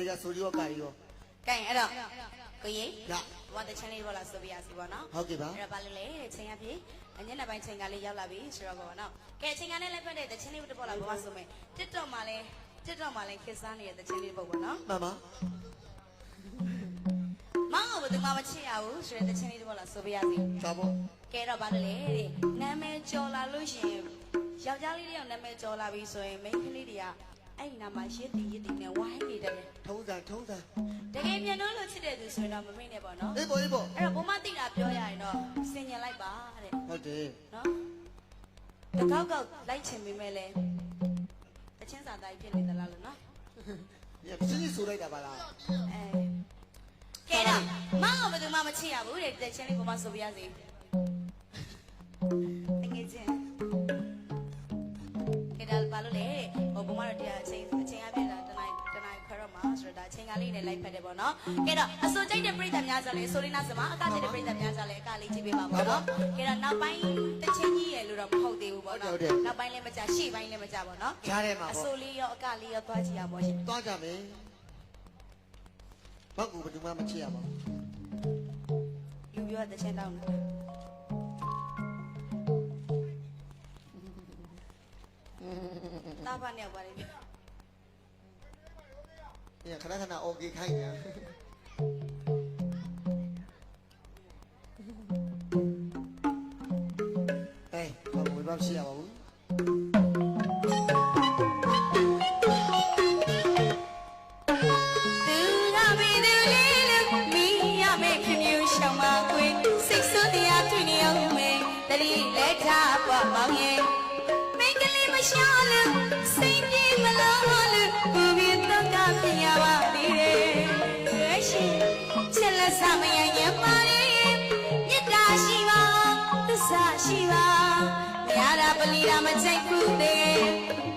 တွေကဆိုရီရောကာရီရောကဲအဲ့တော့ကိုကြီးရဘာတချင်းလေးဘောလာဆိုပြရစီပေါ့နော်ဟုတ်ကဲ့ပါအဲ့တော့ဘာလို့လဲချိန်ရပြီအညနေပိုင်းချိန်ကလေးရောက်လာပြီဆိုတော့ပေါ့နော်ကဲချိန်ကလေးလည်းဖက်တဲ့တချင်းလေးတစ်ပေါ်လာဘောမဆိုမယ် TikTok မှာလည်း TikTok မှာလည်းခေတ်စားနေတဲ့တချင်းလေးပေါ့ပေါ့နော်မှန်ပါမောင်ကဘယ်သူမှမချစ်ရဘူးဆိုတဲ့တချင်းလေးတစ်ပေါ်လာဆိုပြရစီဒါပေါ့ကဲတော့ဘာလို့လဲတဲ့နာမည်ကျော်လာလို့ရှရင်ယောက်ျားလေးတယောက်နာမည်ကျော်လာပြီဆိုရင်မိန်းကလေးတွေက အဲ့ဒီနာမှာရစ်တီရစ်တီနဲ့ဝိုင်းနေတယ်ထုံးစံထုံးစံတကယ်မြန်လို့လို့ချစ်တဲ့သူဆိုရင်တော့မမိနဲ့ပေါ့နော်အေးပေါ့အေးပေါ့အဲ့တော့ဘုမတိတာပြောရရင်တော့စင်ញင်လိုက်ပါတဲ့ဟုတ်တယ်နော်တကောက်ကောက်လိုက်ချင်မိမဲ့လဲတချင်းစာသားကြီးဖြစ်နေသလားလို့နော်ညစင်းကြီးဆိုလိုက်တာပါလားအဲကဲတော့မောင်ကဘယ်သူမှမချစ်ရဘူးတဲ့တချင်းလေးဘုမဆိုပြရစီတကယ်ချင်းကဲတော့ဘာလို့လဲဟိုဘု မတို့တရားအချိန်အချိန်အပြည့်တာတနိုင်တနိုင်ခွဲတော့မှာဆိုတော့ဒါအချိန်ကလေးနဲ့လိုက်ဖက်တယ်ပေါ့နော်ကဲတော့အစိုးကြိုက်တဲ့ပြိတ္တများဆိုလေဆိုလီနာစမအကကြိုက်တဲ့ပြိတ္တများဆိုလေအကလေးကြည့်ပေးပါပေါ့နော်ကဲတော့နောက်ပိုင်းတချင်းကြီးရယ်လို့တော့မဟုတ်သေးဘူးပေါ့နော်နောက်ပိုင်းလည်းမကြရှေ့ပိုင်းလည်းမကြပေါ့နော်ကြားထဲမှာအပေါ့စိုးလေးရောအကလေးရောသွားကြည့်ရပါရှင်သွားကြမယ်ဘက်ကူဘယ်သူမှမချစ်ရပါဘူးလူပြောတဲ့ချင်းတောင်းတာ တာဖာနဲ့ပါလိမ့်မယ်ညခဏခဏအော်ကေခိုင်းနေအေးဘာလို့ဘာမရှိရပါဘူးသူကမင်းသူလေးလို့မင်းရမယ်ဖြမြူရှောင်းပါကွယ်စိတ်ဆိုးတရား ချက်လက်စမယရင်ပါလေမြတ်တာရှိပါသစ္စာရှိပါများတာပလီတာမချိုက်ဘူးတဲ့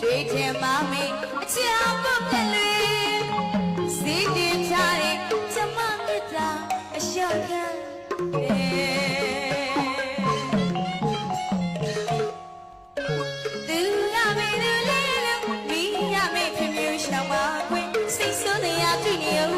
တွေ့ချင်ပါမယ်အချာပုတ်တယ်လေစီတင်ထားတဲ့ တ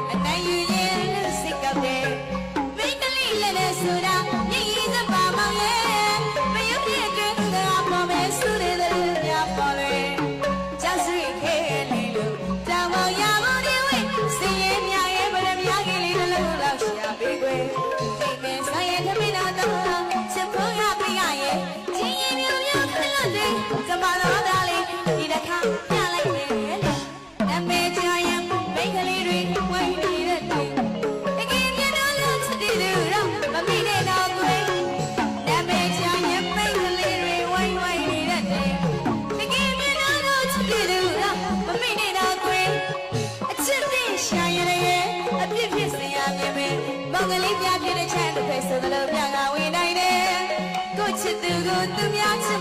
တော့လို့ချစ်တယ်လို့တော့မမိနဲ့တော့ကိုယ်အချစ်နဲ့ရှာရရဲ့အပြစ်ဖြစ်စရာမြင်မယ်မောင်ကလေးပြပြတဲ့ချမ်းတစ်ဖက်ဆိုသလိုပြကဝင်နိုင်တယ်ကိုချစ်သူကိုသူများချစ်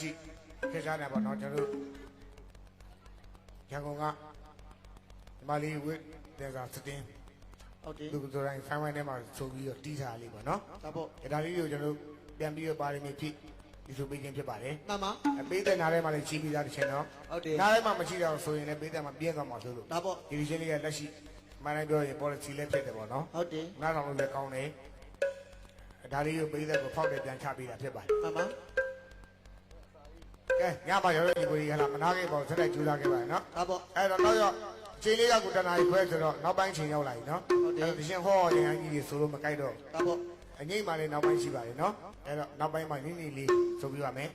ရှိခေတ်စားနေပါတော့ကျွန်တော်တို့ရန်ကုန်ကဒီမလေးဝစ်တဲ့စာစတင်ဟုတ်တယ်လူတို့တိုင်းဖိုင်ဝိုင်းထဲမှာဆိုပြီးတော့တီးထားလေးပေါ့နော်ဒါပေါ့ဒါလေးကိုကျွန်တော်တို့ပြန်ပြီးတော့ပါရမီဖြစ်ဒီဆိုပေးခြင်းဖြစ်ပါတယ်မှန်ပါအပေးတဲ့နားထဲမှာလည်းချီးပြီးသားတစ်ချက်နော်ဟုတ်တယ်နားထဲမှာမရှိတော့ဆိုရင်လည်းပေးတဲ့မှာပြင်းသွားမှာဆိုလို့ဒါပေါ့ဒီဒီချင်းလေးကလက်ရှိမှန်တိုင်းပြောရင် policy လည်းဖြစ်တယ်ပေါ့နော်ဟုတ်တယ်နားထောင်လို့လည်းကောင်းတယ်ဒါလေးကိုပေးတဲ့ကိုဖောက်တယ်ပြန်ချပေးတာဖြစ်ပါတယ်မှန်ပါ ကဲညမှာရောဒီကိုကြီးကလာမနာခဲ့ပါဘူးဆက်လက်ကြိုးစားခဲ့ပါနော်ဒါပေါ့အဲ့တော့တော့ရောအချိန်လေးကကိုတနာကြီးခွဲဆိုတော့နောက်ပိုင်းချိန်ရောက်လာပြီနော်ဟုတ်တယ်အဲ့တော့ဒီရှင်ဟောရင်အကြီးကြီးဆိုလို့မကြိုက်တော့ဒါပေါ့အငိမ့်မှလည်းနောက်ပိုင်းရှိပါတယ်နော်အဲ့တော့နောက်ပိုင်းမှာနင်းနေလေးဆိုပြီးပါမယ်